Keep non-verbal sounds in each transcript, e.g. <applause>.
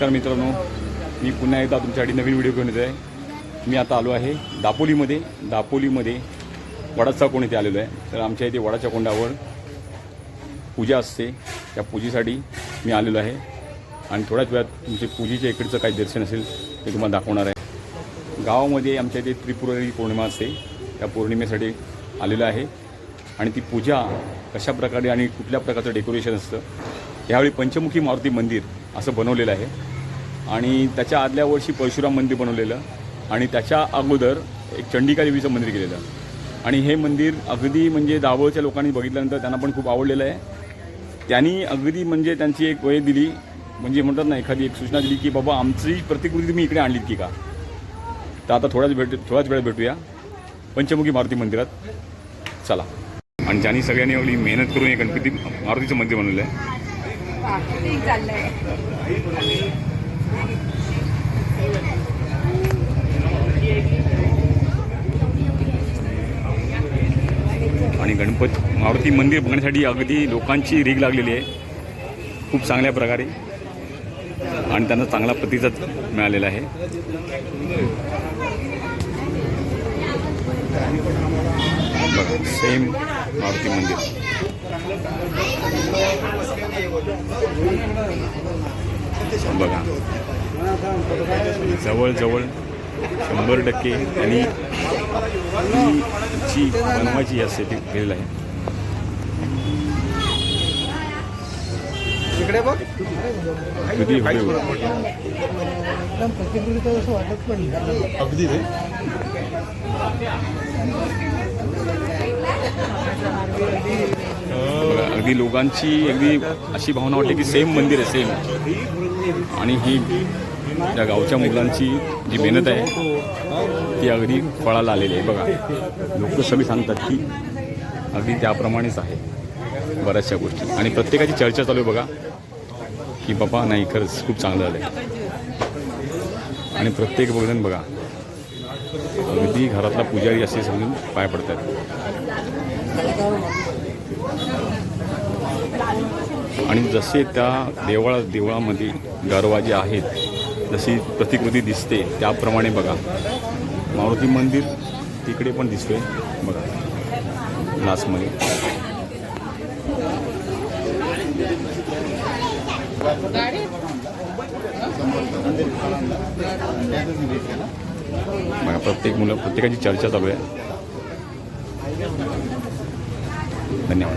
नमस्कार मित्रांनो. मी पुन्हा एकदा तुमच्यासाठी नवीन व्हिडिओ घेऊन येत आहे मी आता आलो आहे दापोलीमध्ये. दापोलीमध्ये वडाचा कोण इथे आलेलो आहे? तर आमच्या इथे वडाच्या कोंडावर पूजा असते. त्या पूजेसाठी मी आलेलो आहे. आणि थोड्याच वेळात तुमचे पूजेच्या इकडचं काही दर्शन असेल ते तुम्हाला दाखवणार आहे. गावामध्ये आमच्या इथे त्रिपुरारी पौर्णिमा असते. त्या पौर्णिमेसाठी आलेलं आहे. आणि ती पूजा कशा प्रकारे आणि कुठल्या प्रकारचं डेकोरेशन असतं यावेळी पंचमुखी मारुती मंदिर असं बनवलेलं आहे. आणि त्याच्या आदल्या वर्षी परशुराम मंदिर बनवलेलं आणि त्याच्या अगोदर एक चंडिका देवीचं मंदिर केलेलं. आणि हे मंदिर अगदी म्हणजे दाभोळच्या लोकांनी बघितल्यानंतर त्यांना पण खूप आवडलेलं आहे. त्यांनी अगदी म्हणजे त्यांची एक वय दिली म्हणजे म्हणतात ना एखादी एक सूचना दिली की बाबा आमची प्रतिकृती तुम्ही इकडे आणलीत की का? तर आता थोड्याच भेट थोड्याच वेळ भेटूया. पंचमुखी मारुती मंदिरात. चला. आणि ज्यांनी सगळ्यांनी एवढी मेहनत करून हे गणपती मारुतीचं मंदिर बनवलं आहे ठीक चाललंय आणि गणपत मारुती मंदिर बघण्यासाठी अगदी लोकांची रीग लागलेली आहे. खूप चांगल्या प्रकारे. आणि त्यांना चांगला प्रतिसाद मिळालेला आहे. सेम मारुती मंदिर. बघा. जवळजवळ शंभर टक्के त्यांनी जी बनवायची असते ती केलेलं आहे. इकडे बघ. वाटत पण अगदी अगदी लोकांची अगदी अशी भावना वाटते की सेम मंदिर आहे सेम आणि ही त्या गावच्या मुलांची जी मेहनत आहे ती अगदी फळाला आलेली आहे. बघा लोक सगळी सांगतात की अगदी त्याप्रमाणेच आहे बऱ्याचशा गोष्टी. आणि प्रत्येकाची चर्चा चालू आहे बघा की बाबा नाही खरंच खूप चांगलं झालं आहे आणि प्रत्येक बघजण बघा अगदी घरातला पुजारी असे समजून पाय पडतात आणि जसे त्या देवळा देवळामध्ये दरवाजे आहेत जशी प्रतिकृती दिसते त्याप्रमाणे बघा. मारुती मंदिर तिकडे पण दिसतोय. बघा. लास्टमध्ये बघा प्रत्येक मुलं प्रत्येकाची चर्चा चालू आहे. धन्यवाद.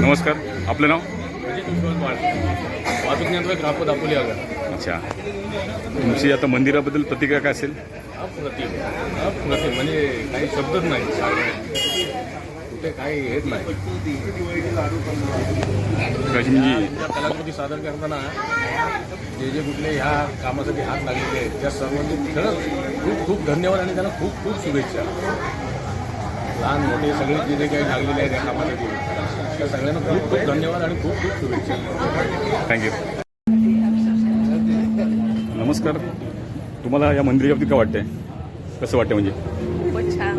नमस्कार. आपलं नाव? वाहतूक नियंत्रक दापोली अच्छा. तुमची आता मंदिराबद्दल प्रतिक्रिया काय असेल? अप्रतिम. अप्रतिम. म्हणजे काही शब्दच नाही. कुठे काही हेच नाही. म्हणजे? कलाकृती सादर करताना जे जे कुठले ह्या कामासाठी हात लागलेले आहेत त्या सर्वांनी खरंच खूप खूप धन्यवाद आणि त्यांना खूप खूप शुभेच्छा. लहान मोठे सगळे जे जे काही लागलेले आहेत या कामासाठी. त्या सगळ्यांना खूप खूप धन्यवाद आणि खूप खूप शुभेच्छा. थँक्यू नमस्कार. तुम्हाला या मंदिराबाबतीत काय वाटतंय? कसं वाटतं म्हणजे? खूपच छान.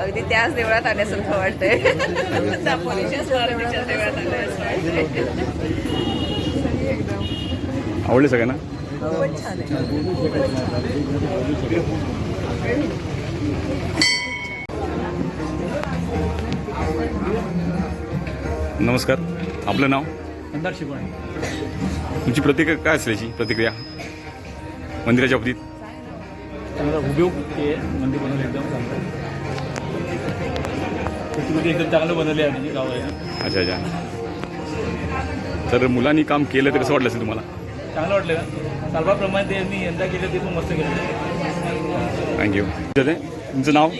अगदी त्याच देवळात आल्यासारखं वाटतंय. दापोलीच्याच मारुतीच्या देवळात आल्यासारखं. वाटतंय. आवडले सगळ्यांना? खूपच छान आहे. नमस्कार. आपलं नाव? अंधार शिकवण तुमची प्रतिक्रिया काय असेल याची? प्रतिक्रिया? मंदिराच्या बाबतीत? चांगला ते मंदिर बनवलं एकदम चांगलं. प्रतिकृती एकदम चांगलं बनवले आहे म्हणजे गाव आहे अच्छा अच्छा. तर मुलांनी काम केलं तर कसं वाटलं असेल तुम्हाला? चांगलं वाटलं. का सालबाप्रमाणे त्यांनी यंदा केलं ते पण मस्त केलं. थँक्यू तुमचं नाव?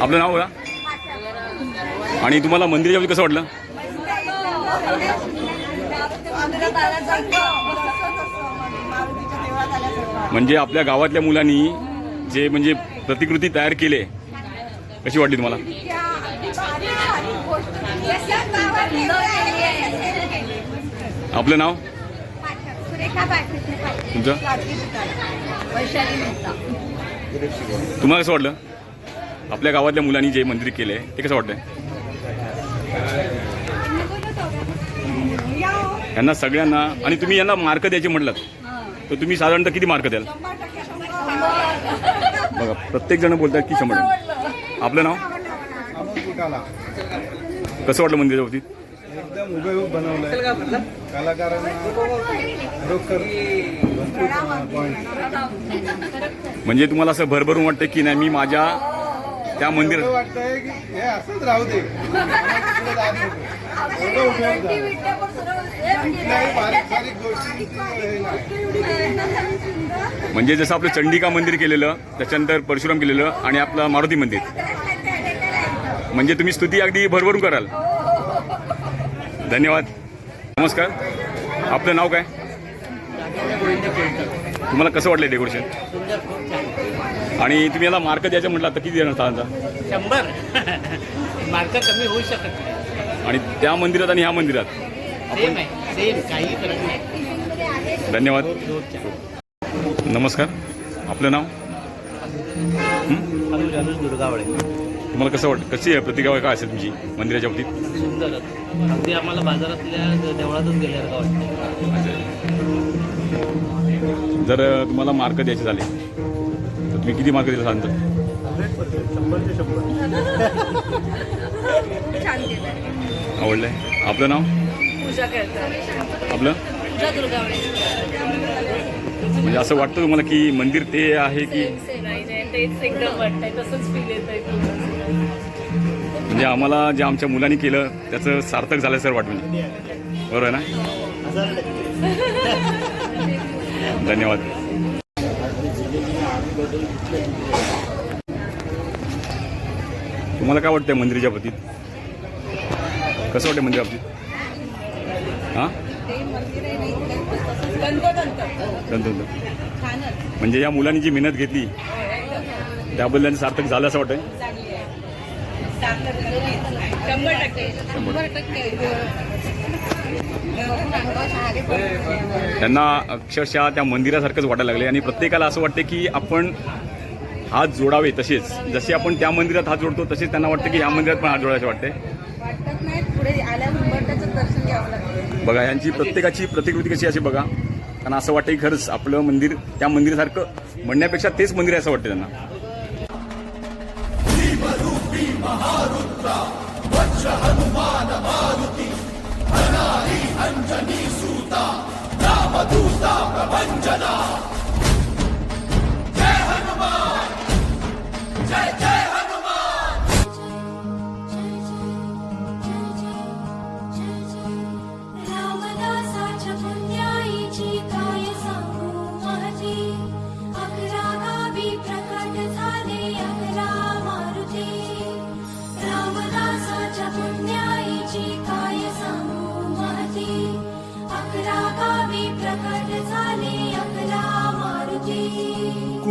आपलं नाव बोला. आणि तुम्हाला मंदिराच्या बाबतीत कसं वाटलं? म्हणजे आपल्या गावातल्या मुलांनी जे म्हणजे प्रतिकृती तयार केले कशी वाटली तुम्हाला? आपलं नाव? तुमचं? तुम्हाला कसं वाटलं? आपल्या गावातल्या मुलांनी जे मंदिर केले ते कसं वाटतंय यांना सगळ्यांना आणि तुम्ही यांना मार्क द्यायचे म्हटलं तर तुम्ही साधारणतः किती मार्क द्याल? बघा प्रत्येक जण बोलतात की शंभर. आपलं नाव? कसं वाटलं मंदिराच्या बाबतीत एकदम हुबेहूब बनवलंय. कलाकारांना खरोखर म्हणजे तुम्हाला असं भरभरून वाटतं की नाही मी माझ्या त्या वाटतंय की हे असंच राहू दे. उपयोग हे नाही. म्हणजे जसं आपलं चंडिका मंदिर केलेलं त्याच्यानंतर परशुराम केलेलं आणि आपलं मारुती मंदिर. <laughs> म्हणजे तुम्ही स्तुती अगदी भरभरून कराल. धन्यवाद. नमस्कार. आपलं नाव काय? तुम्हाला कसं वाटलं डेकोरेशन आणि तुम्ही याला मार्क द्यायचं म्हटलं तर किती देणार साधारणतः? शंभर. मार्क कमी होऊ शकत नाही. आणि त्या मंदिरात आणि ह्या मंदिरात? सेम आहे. सेम काही फरक नाही. धन्यवाद. नमस्कार. आपलं नाव? दुर्गावळे. तुम्हाला कसं वाटतं? कशी आहे प्रतिक्रिया काय असेल तुमची मंदिराच्या बाबतीत? सुंदरच अगदी आम्हाला बाजारातल्या देवळातच गेल्यासारखं वाटतं? जर तुम्हाला मार्क द्यायचे झाले तर तुम्ही किती मार्क दिला छान केलं आवडलंय. आपलं नाव? पूजा करतात आपलं? पूजा म्हणजे असं वाटतं तुम्हाला की मंदिर ते आहे की नाही नाही तेच एकदम वाटतंय. तसंच फील येत आहे म्हणजे आम्हाला जे आमच्या मुलांनी केलं त्याचं सार्थक झालं सर वाटून. बरोबर आहे ना? धन्यवाद. तुम्हाला काय वाटतंय मंदिराच्या बाबतीत? कसं वाटतं मंदिरा बाबतीत? हां? म्हणजे या मुलांनी जी मेहनत घेतली त्याबद्दल सार्थक झालं असं वाटतंय? शंभर टक्के शंभर टक्के त्यांना अक्षरशः त्या मंदिरासारखंच वाटायला लागले आणि प्रत्येकाला असं वाटते की आपण हात जोडावे तसेच. जसे आपण त्या मंदिरात हात जोडतो तसेच त्यांना वाटतं की ह्या मंदिरात पण हात जोडायचे वाटते बघा यांची प्रत्येकाची प्रतिकृती कशी अशी बघा. त्यांना असं वाटतं की खरंच आपलं मंदिर त्या मंदिरासारखं म्हणण्यापेक्षा तेच मंदिर आहे असं वाटतं त्यांना. महारुद्रा वज्र हनुमान मारुती धनारी अंजनी सूता रामदूता प्रभंजना